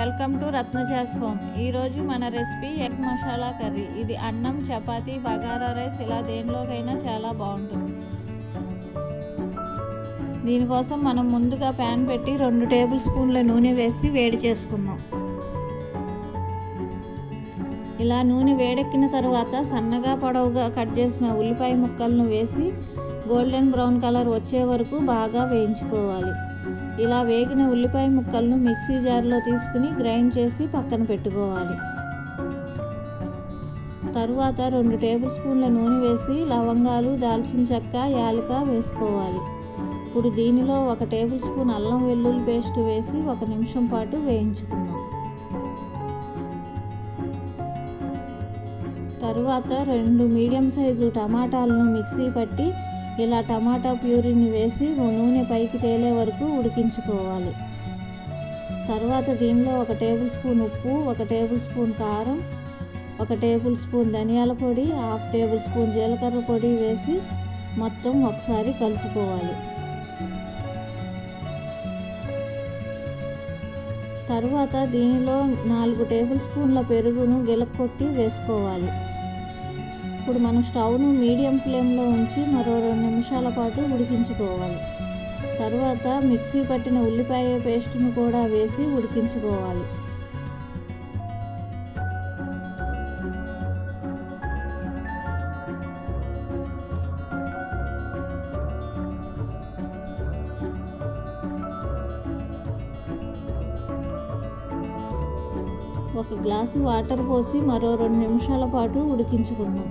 Welcome to Ratnaja's home. ఈరోజు మన recipe egg masala curry. ఇది అన్నం చపాతీ బగారా రైస్ ఇలా దేనిలోకైనా చాలా బాగుంటుంది. దీనికోసం మనం ముందుగా ప్యాన్ పెట్టి రెండు టేబుల్ స్పూన్ల నూనె వేసి వేడి చేసుకుందాం. ఇలా నూనె వేడెక్కిన తర్వాత సన్నగా పొడవుగా కట్ చేసిన ఉల్లిపాయ ముక్కలను వేసి గోల్డెన్ బ్రౌన్ కలర్ వచ్చే వరకు బాగా వేయించుకోవాలి. ఇలా వేగిన ఉల్లిపాయ ముక్కలను మిక్సీ జార్లో తీసుకుని గ్రైండ్ చేసి పక్కన పెట్టుకోవాలి. తరువాత రెండు టేబుల్ స్పూన్ల నూనె వేసి లవంగాలు దాల్చిన చెక్క యాలక వేసుకోవాలి. ఇప్పుడు దీనిలో ఒక టేబుల్ స్పూన్ అల్లం వెల్లుల్లి పేస్ట్ వేసి ఒక నిమిషం పాటు వేయించుకుందాం. తరువాత రెండు మీడియం సైజు టమాటాలను మిక్సీ పట్టి ఇలా టమాటా ప్యూరీని వేసి నూనె పైకి తేలే వరకు ఉడికించుకోవాలి. తర్వాత దీనిలో ఒక టేబుల్ స్పూన్ ఉప్పు ఒక టేబుల్ స్పూన్ కారం ఒక టేబుల్ స్పూన్ ధనియాల పొడి హాఫ్ టేబుల్ స్పూన్ జీలకర్ర పొడి వేసి మొత్తం ఒకసారి కలుపుకోవాలి. తర్వాత దీనిలో నాలుగు టేబుల్ స్పూన్ల పెరుగును గిలక్కొట్టి వేసుకోవాలి. ఇప్పుడు మనం స్టవ్ను మీడియం ఫ్లేమ్లో ఉంచి మరో రెండు నిమిషాల పాటు ఉడికించుకోవాలి. తర్వాత మిక్సీ పట్టిన ఉల్లిపాయ పేస్ట్ను కూడా వేసి ఉడికించుకోవాలి. ఒక గ్లాసు వాటర్ పోసి మరో రెండు నిమిషాల పాటు ఉడికించుకుందాం.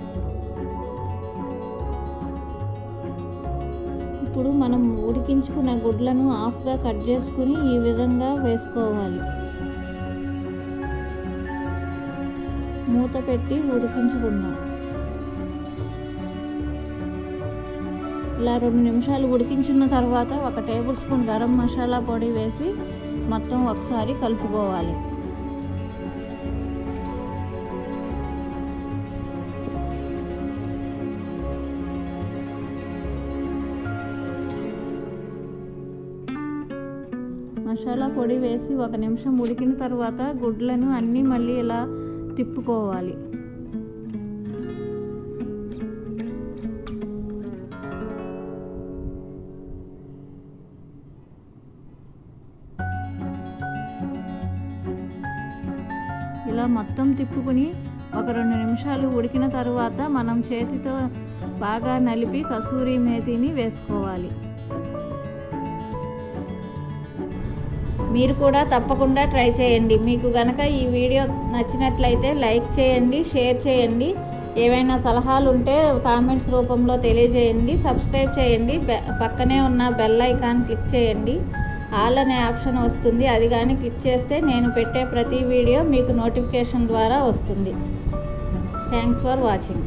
ఇప్పుడు మనం ఉడికించుకున్న గుడ్లను ఆఫ్గా కట్ చేసుకుని ఈ విధంగా వేసుకోవాలి. మూత పెట్టి ఉడికించుకుందాం. ఇలా రెండు నిమిషాలు ఉడికించిన తర్వాత ఒక టేబుల్ స్పూన్ గరం మసాలా పొడి వేసి మొత్తం ఒకసారి కలుపుకోవాలి. మసాలా పొడి వేసి ఒక నిమిషం ఉడికిన తర్వాత గుడ్లను అన్నీ మళ్ళీ ఇలా తిప్పుకోవాలి. ఇలా మొత్తం తిప్పుకుని ఒక రెండు నిమిషాలు ఉడికిన తర్వాత మనం చేతితో బాగా నలిపి కసూరి మేతిని వేసుకోవాలి. మీరు కూడా తప్పకుండా ట్రై చేయండి. మీకు గనక ఈ వీడియో నచ్చినట్లయితే లైక్ చేయండి షేర్ చేయండి. ఏవైనా సలహాలు ఉంటే కామెంట్స్ రూపంలో తెలియజేయండి. సబ్స్క్రైబ్ చేయండి. పక్కనే ఉన్న బెల్ ఐకాన్ క్లిక్ చేయండి. ఆల్ అనే ఆప్షన్ వస్తుంది. అది కానీ క్లిక్ చేస్తే నేను పెట్టే ప్రతి వీడియో మీకు నోటిఫికేషన్ ద్వారా వస్తుంది. Thanks for watching.